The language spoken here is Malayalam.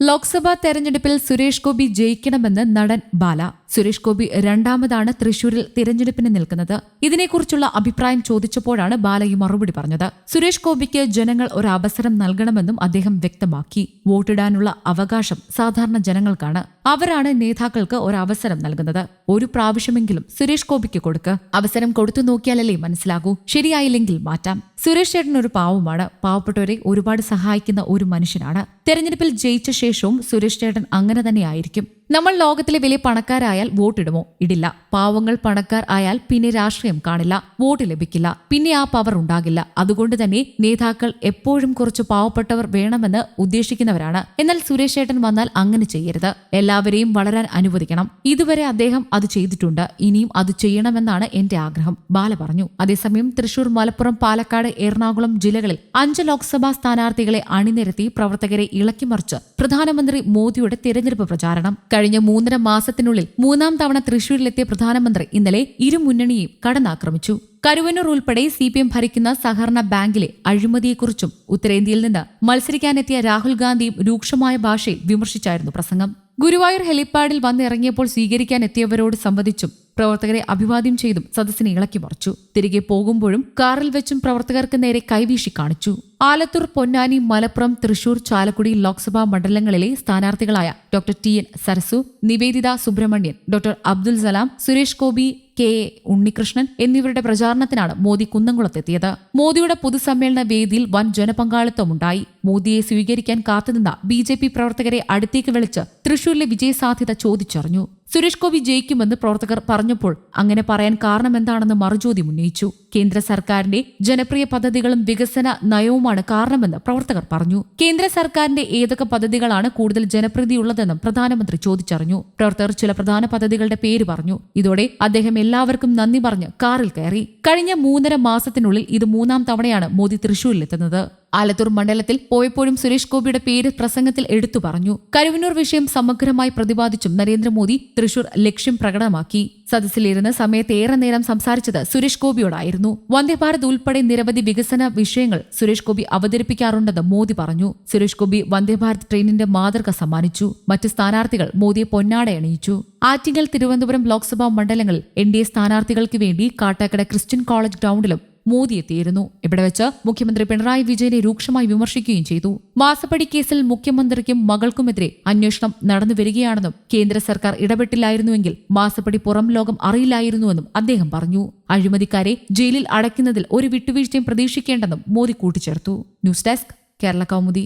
ലോക്സഭാ തെരഞ്ഞെടുപ്പിൽ സുരേഷ് ഗോപി ജയിക്കണമെന്ന് നടൻ ബാല. സുരേഷ് ഗോപി രണ്ടാമതാണ് തൃശൂരിൽ തിരഞ്ഞെടുപ്പിന് നിൽക്കുന്നത്. ഇതിനെക്കുറിച്ചുള്ള അഭിപ്രായം ചോദിച്ചപ്പോഴാണ് ബാലയ്യ മറുപടി പറഞ്ഞത്. സുരേഷ് ഗോപിക്ക് ജനങ്ങൾ ഒരു അവസരം നൽകണമെന്നും അദ്ദേഹം വ്യക്തമാക്കി. വോട്ടിടാനുള്ള അവകാശം സാധാരണ ജനങ്ങൾക്കാണ്. അവരാണ് നേതാക്കൾക്ക് ഒരു അവസരം നൽകുന്നത്. ഒരു പ്രാവശ്യമെങ്കിലും സുരേഷ് ഗോപിക്ക് കൊടുക്ക്. അവസരം കൊടുത്തു നോക്കിയാലല്ലേ മനസ്സിലാകൂ. ശരിയായില്ലെങ്കിൽ മാറ്റാം. സുരേഷ് ചേട്ടൻ ഒരു പാവമാണ്. പാവപ്പെട്ടവരെ ഒരുപാട് സഹായിക്കുന്ന ഒരു മനുഷ്യനാണ്. തെരഞ്ഞെടുപ്പിൽ ജയിച്ച ശേഷവും സുരേഷ് ചേട്ടൻ അങ്ങനെ തന്നെയായിരിക്കും നമ്മൾ ലോകത്തിലെ വലിയ പണക്കാരായാൽ വോട്ടിടുമോ? ഇടില്ല. പാവങ്ങൾ പണക്കാർ ആയാൽ പിന്നെ രാഷ്ട്രീയം കാണില്ല. വോട്ട് ലഭിക്കില്ല. പിന്നെ ആ പവർ ഉണ്ടാകില്ല. അതുകൊണ്ട് തന്നെ നേതാക്കൾ എപ്പോഴും കുറച്ച് പാവപ്പെട്ടവർ വേണമെന്ന് ഉദ്ദേശിക്കുന്നവരാണ്. എന്നാൽ സുരേഷ് ഏട്ടൻ വന്നാൽ അങ്ങനെ ചെയ്യരുത്. എല്ലാവരെയും വളരാൻ അനുവദിക്കണം. ഇതുവരെ അദ്ദേഹം അത് ചെയ്തിട്ടുണ്ട്. ഇനിയും അത് ചെയ്യണമെന്നാണ് എന്റെ ആഗ്രഹം. ബാല പറഞ്ഞു. അതേസമയം തൃശൂർ മലപ്പുറം പാലക്കാട് എറണാകുളം ജില്ലകളിൽ അഞ്ച് ലോക്സഭാ സ്ഥാനാർത്ഥികളെ അണിനിരത്തി പ്രവർത്തകരെ ഇളക്കിമറിച്ച് പ്രധാനമന്ത്രി മോദിയുടെ തെരഞ്ഞെടുപ്പ് പ്രചാരണം. കഴിഞ്ഞ മൂന്നര മാസത്തിനുള്ളിൽ മൂന്നാം തവണ തൃശൂരിലെത്തിയ പ്രധാനമന്ത്രി ഇന്നലെ ഇരു മുന്നണിയെയും കടന്നാക്രമിച്ചു. കരുവന്നൂർ ഉൾപ്പെടെ സി പി എം ഭരിക്കുന്ന സഹകരണ ബാങ്കിലെ അഴിമതിയെക്കുറിച്ചും ഉത്തരേന്ത്യയിൽ നിന്ന് മത്സരിക്കാനെത്തിയ രാഹുൽ ഗാന്ധിയും രൂക്ഷമായ ഭാഷയിൽ വിമർശിച്ചായിരുന്നു പ്രസംഗം. ഗുരുവായൂർ ഹെലിപ്പാഡിൽ വന്നിറങ്ങിയപ്പോൾ സ്വീകരിക്കാൻ എത്തിയവരോട് സംവദിച്ചും പ്രവർത്തകരെ അഭിവാദ്യം ചെയ്തും സദസ്സിനെ ഇളക്കി മറിച്ചു. തിരികെ പോകുമ്പോഴും കാറിൽ വെച്ചും പ്രവർത്തകർക്ക് നേരെ കൈവീശി കാണിച്ചു. ആലത്തൂർ പൊന്നാനി മലപ്പുറം തൃശൂർ ചാലക്കുടി ലോക്സഭാ മണ്ഡലങ്ങളിലെ സ്ഥാനാർത്ഥികളായ doctor T N Sarasu Niveditha Subramanian doctor Abdul Salam Suresh Gopi K. A Unnikrishnan എന്നിവരുടെ പ്രചാരണത്തിനാണ് മോദി കുന്നംകുളത്തെത്തിയത്. മോദിയുടെ പൊതുസമ്മേളന വേദിയിൽ വൻ ജനപങ്കാളിത്തമുണ്ടായി. മോദിയെ സ്വീകരിക്കാൻ കാത്തുനിന്ന ബി പ്രവർത്തകരെ അടുത്തേക്ക് വിളിച്ച് തൃശൂരിലെ വിജയസാധ്യത ചോദിച്ചറിഞ്ഞു. സുരേഷ് ഗോപി ജയിക്കുമെന്ന് പ്രവർത്തകർ പറഞ്ഞപ്പോൾ അങ്ങനെ പറയാൻ കാരണമെന്താണെന്ന് മറുചോദ്യം ഉന്നയിച്ചു. കേന്ദ്ര സർക്കാരിന്റെ ജനപ്രിയ പദ്ധതികളും വികസന നയവുമാണ് കാരണമെന്ന് പ്രവർത്തകർ പറഞ്ഞു. കേന്ദ്ര സർക്കാരിന്റെ ഏതൊക്കെ പദ്ധതികളാണ് കൂടുതൽ ജനപ്രീതിയുള്ളതെന്നും പ്രധാനമന്ത്രി ചോദിച്ചറിഞ്ഞു. പ്രവർത്തകർ ചില പ്രധാന പദ്ധതികളുടെ പേര് പറഞ്ഞു. ഇതോടെ അദ്ദേഹം എല്ലാവർക്കും നന്ദി പറഞ്ഞ് കാറിൽ കയറി. കഴിഞ്ഞ മൂന്നര മാസത്തിനുള്ളിൽ ഇത് മൂന്നാം തവണയാണ് മോദി തൃശൂരിലെത്തുന്നത്. ആലത്തൂർ മണ്ഡലത്തിൽ പോയപ്പോഴും സുരേഷ് ഗോപിയുടെ പേര് പ്രസംഗത്തിൽ എടുത്തു പറഞ്ഞു. കരുവന്നൂർ വിഷയം സമഗ്രമായി പ്രതിപാദിച്ചും നരേന്ദ്രമോദി തൃശൂർ ലക്ഷ്യം പ്രകടമാക്കി. സദസ്സിലിരുന്ന് സമയത്ത് ഏറെ നേരം സംസാരിച്ചത് സുരേഷ് ഗോപിയോടായിരുന്നു. വന്ദേഭാരത് ഉൾപ്പെടെ നിരവധി വികസന വിഷയങ്ങൾ സുരേഷ് ഗോപി അവതരിപ്പിക്കാറുണ്ടെന്ന് മോദി പറഞ്ഞു. സുരേഷ് ഗോപി വന്ദേഭാരത് ട്രെയിനിന്റെ മാതൃക സമ്മാനിച്ചു. മറ്റ് സ്ഥാനാർത്ഥികൾ മോദിയെ പൊന്നാട അണിയിച്ചു ആറ്റിങ്ങൽ തിരുവനന്തപുരം ലോക്സഭാ മണ്ഡലങ്ങളിൽ എൻ ഡി എ സ്ഥാനാർത്ഥികൾക്ക് വേണ്ടി കാട്ടാക്കട ക്രിസ്ത്യൻ കോളേജ് ഗ്രൗണ്ടിലും മോദി എത്തിയിരുന്നു ഇവിടെ വെച്ച് മുഖ്യമന്ത്രി പിണറായി വിജയനെ രൂക്ഷമായി വിമർശിക്കുകയും ചെയ്തു. മാസപ്പടി കേസിൽ മുഖ്യമന്ത്രിക്കും മകൾക്കുമെതിരെ അന്വേഷണം നടന്നു വരികയാണെന്നും കേന്ദ്ര സർക്കാർ ഇടപെട്ടില്ലായിരുന്നുവെങ്കിൽ മാസപ്പടി പുറം ലോകം അറിയില്ലായിരുന്നുവെന്നും അദ്ദേഹം പറഞ്ഞു. അഴിമതിക്കാരെ ജയിലിൽ അടയ്ക്കുന്നതിൽ ഒരു വിട്ടുവീഴ്ചയും പ്രതീക്ഷിക്കേണ്ടെന്നും മോദി കൂട്ടിച്ചേർത്തു. News desk Kerala Kaumudi.